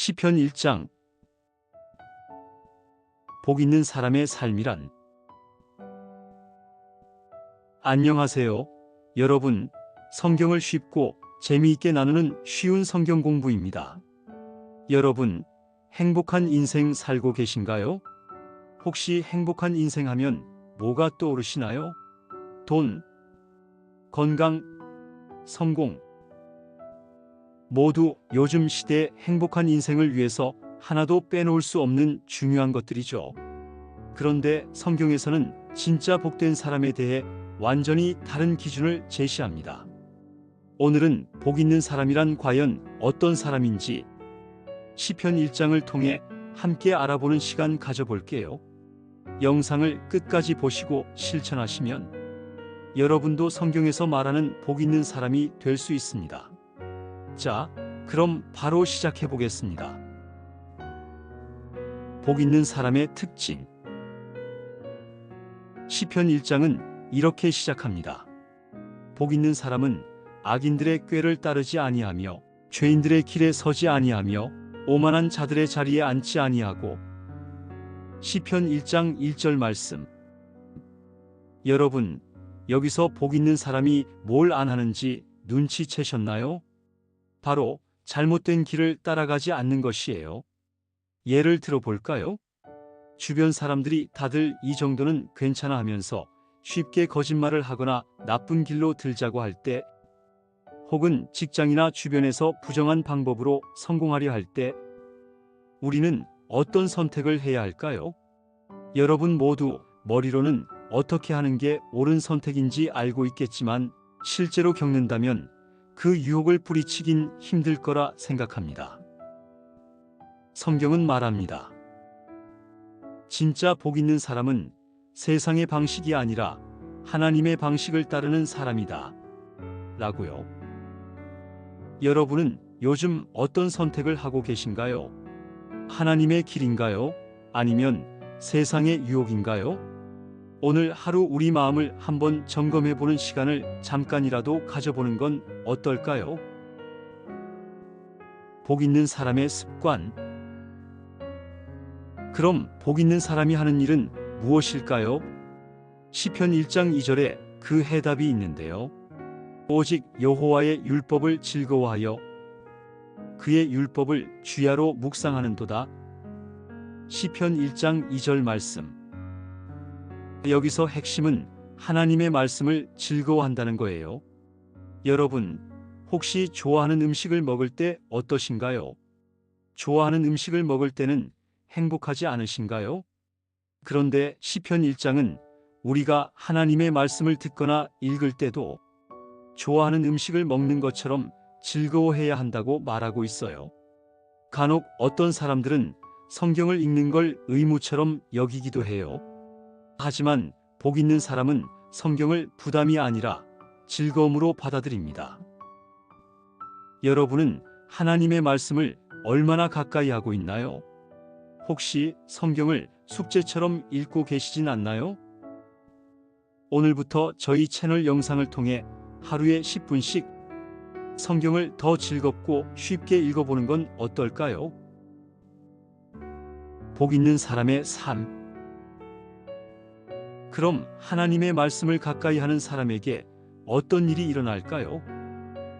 시편 1장 복 있는 사람의 삶이란 안녕하세요. 여러분, 성경을 쉽고 재미있게 나누는 쉬운 성경 공부입니다. 여러분, 행복한 인생 살고 계신가요? 혹시 행복한 인생 하면 뭐가 떠오르시나요? 돈, 건강, 성공. 모두 요즘 시대 행복한 인생을 위해서 하나도 빼놓을 수 없는 중요한 것들이죠. 그런데 성경에서는 진짜 복된 사람에 대해 완전히 다른 기준을 제시합니다. 오늘은 복 있는 사람이란 과연 어떤 사람인지 시편 1장을 통해 함께 알아보는 시간 가져볼게요. 영상을 끝까지 보시고 실천하시면 여러분도 성경에서 말하는 복 있는 사람이 될 수 있습니다. 자, 그럼 바로 시작해 보겠습니다. 복 있는 사람의 특징. 시편 1장은 이렇게 시작합니다. 복 있는 사람은 악인들의 꾀를 따르지 아니하며 죄인들의 길에 서지 아니하며 오만한 자들의 자리에 앉지 아니하고 시편 1장 1절 말씀. 여러분, 여기서 복 있는 사람이 뭘 안 하는지 눈치채셨나요? 바로 잘못된 길을 따라가지 않는 것이에요. 예를 들어 볼까요? 주변 사람들이 다들 이 정도는 괜찮아 하면서 쉽게 거짓말을 하거나 나쁜 길로 들자고 할 때, 혹은 직장이나 주변에서 부정한 방법으로 성공하려 할 때, 우리는 어떤 선택을 해야 할까요? 여러분 모두 머리로는 어떻게 하는 게 옳은 선택인지 알고 있겠지만 실제로 겪는다면 그 유혹을 뿌리치긴 힘들 거라 생각합니다. 성경은 말합니다. 진짜 복 있는 사람은 세상의 방식이 아니라 하나님의 방식을 따르는 사람이다. 라고요. 여러분은 요즘 어떤 선택을 하고 계신가요? 하나님의 길인가요? 아니면 세상의 유혹인가요? 오늘 하루 우리 마음을 한번 점검해 보는 시간을 잠깐이라도 가져보는 건 어떨까요? 복 있는 사람의 습관. 그럼 복 있는 사람이 하는 일은 무엇일까요? 시편 1장 2절에 그 해답이 있는데요. 오직 여호와의 율법을 즐거워하여 그의 율법을 주야로 묵상하는도다. 시편 1장 2절 말씀. 여기서 핵심은 하나님의 말씀을 즐거워한다는 거예요. 여러분, 혹시 좋아하는 음식을 먹을 때 어떠신가요? 좋아하는 음식을 먹을 때는 행복하지 않으신가요? 그런데 시편 1장은 우리가 하나님의 말씀을 듣거나 읽을 때도 좋아하는 음식을 먹는 것처럼 즐거워해야 한다고 말하고 있어요. 간혹 어떤 사람들은 성경을 읽는 걸 의무처럼 여기기도 해요. 하지만 복 있는 사람은 성경을 부담이 아니라 즐거움으로 받아들입니다. 여러분은 하나님의 말씀을 얼마나 가까이 하고 있나요? 혹시 성경을 숙제처럼 읽고 계시진 않나요? 오늘부터 저희 채널 영상을 통해 하루에 10분씩 성경을 더 즐겁고 쉽게 읽어보는 건 어떨까요? 복 있는 사람의 삶. 그럼 하나님의 말씀을 가까이 하는 사람에게 어떤 일이 일어날까요?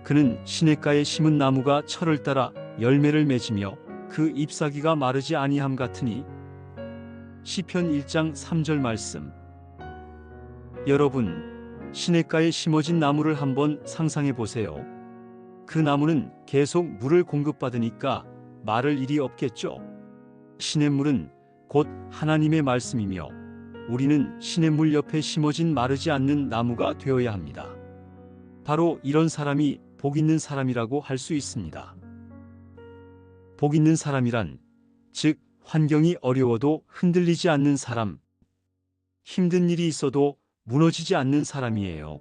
그는 시냇가에 심은 나무가 철을 따라 열매를 맺으며 그 잎사귀가 마르지 아니함 같으니 시편 1장 3절 말씀 여러분 시냇가에 심어진 나무를 한번 상상해 보세요. 그 나무는 계속 물을 공급받으니까 마를 일이 없겠죠. 시냇물은 곧 하나님의 말씀이며 우리는 시냇물 옆에 심어진 마르지 않는 나무가 되어야 합니다. 바로 이런 사람이 복 있는 사람이라고 할 수 있습니다. 복 있는 사람이란 즉 환경이 어려워도 흔들리지 않는 사람, 힘든 일이 있어도 무너지지 않는 사람이에요.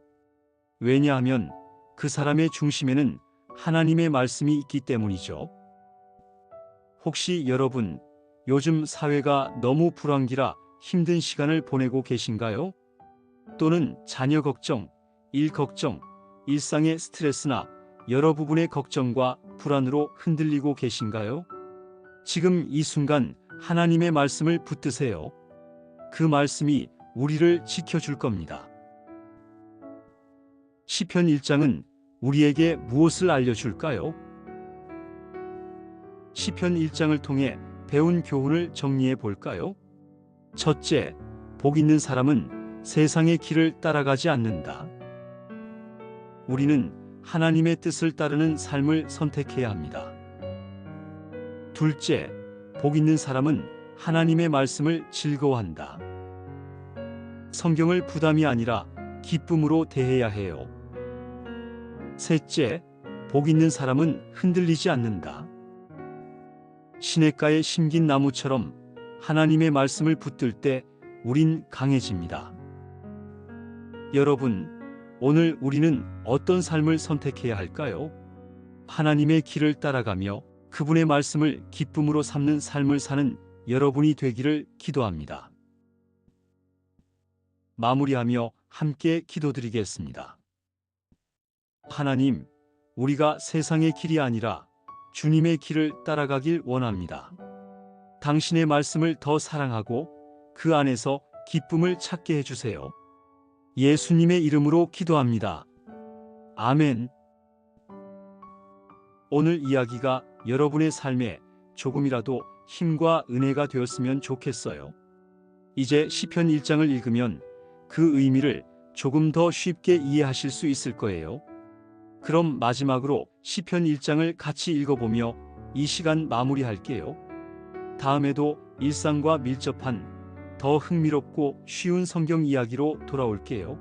왜냐하면 그 사람의 중심에는 하나님의 말씀이 있기 때문이죠. 혹시 여러분 요즘 사회가 너무 불황기라 힘든 시간을 보내고 계신가요? 또는 자녀 걱정, 일 걱정, 일상의 스트레스나 여러 부분의 걱정과 불안으로 흔들리고 계신가요? 지금 이 순간 하나님의 말씀을 붙드세요. 그 말씀이 우리를 지켜줄 겁니다. 시편 1장은 우리에게 무엇을 알려줄까요? 시편 1장을 통해 배운 교훈을 정리해 볼까요? 첫째, 복 있는 사람은 세상의 길을 따라가지 않는다. 우리는 하나님의 뜻을 따르는 삶을 선택해야 합니다. 둘째, 복 있는 사람은 하나님의 말씀을 즐거워한다. 성경을 부담이 아니라 기쁨으로 대해야 해요. 셋째, 복 있는 사람은 흔들리지 않는다. 시냇가에 심긴 나무처럼 하나님의 말씀을 붙들 때 우린 강해집니다. 여러분, 오늘 우리는 어떤 삶을 선택해야 할까요? 하나님의 길을 따라가며 그분의 말씀을 기쁨으로 삼는 삶을 사는 여러분이 되기를 기도합니다. 마무리하며 함께 기도드리겠습니다. 하나님, 우리가 세상의 길이 아니라 주님의 길을 따라가길 원합니다. 당신의 말씀을 더 사랑하고 그 안에서 기쁨을 찾게 해주세요. 예수님의 이름으로 기도합니다. 아멘. 오늘 이야기가 여러분의 삶에 조금이라도 힘과 은혜가 되었으면 좋겠어요. 이제 시편 1장을 읽으면 그 의미를 조금 더 쉽게 이해하실 수 있을 거예요. 그럼 마지막으로 시편 1장을 같이 읽어보며 이 시간 마무리할게요. 다음에도 일상과 밀접한 더 흥미롭고 쉬운 성경 이야기로 돌아올게요.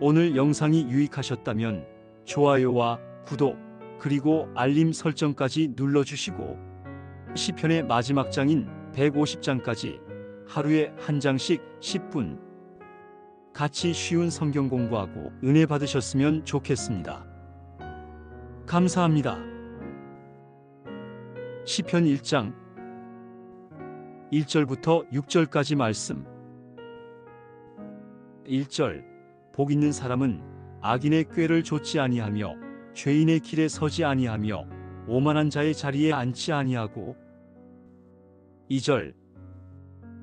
오늘 영상이 유익하셨다면 좋아요와 구독 그리고 알림 설정까지 눌러주시고 시편의 마지막 장인 150장까지 하루에 한 장씩 10분 같이 쉬운 성경 공부하고 은혜 받으셨으면 좋겠습니다. 감사합니다. 시편 1장 1절부터 6절까지 말씀. 1절 복 있는 사람은 악인의 꾀를 좇지 아니하며 죄인의 길에 서지 아니하며 오만한 자의 자리에 앉지 아니하고. 2절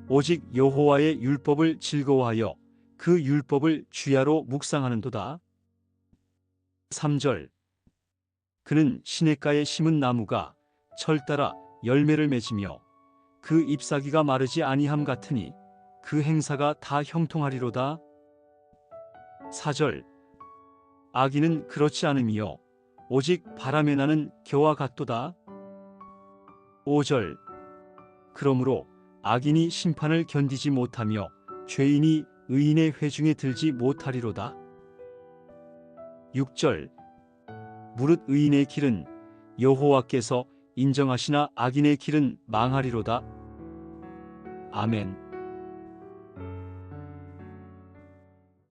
오직 여호와의 율법을 즐거워하여 그 율법을 주야로 묵상하는도다. 3절 그는 시냇가에 심은 나무가 철 따라 열매를 맺으며 그 잎사귀가 마르지 아니함 같으니 그 행사가 다 형통하리로다. 4절 악인은 그렇지 않으며 오직 바람에 나는 겨와 같도다. 5절 그러므로 악인이 심판을 견디지 못하며 죄인이 의인의 회중에 들지 못하리로다. 6절 무릇 의인의 길은 여호와께서 인정하시나 악인의 길은 망하리로다. 아멘.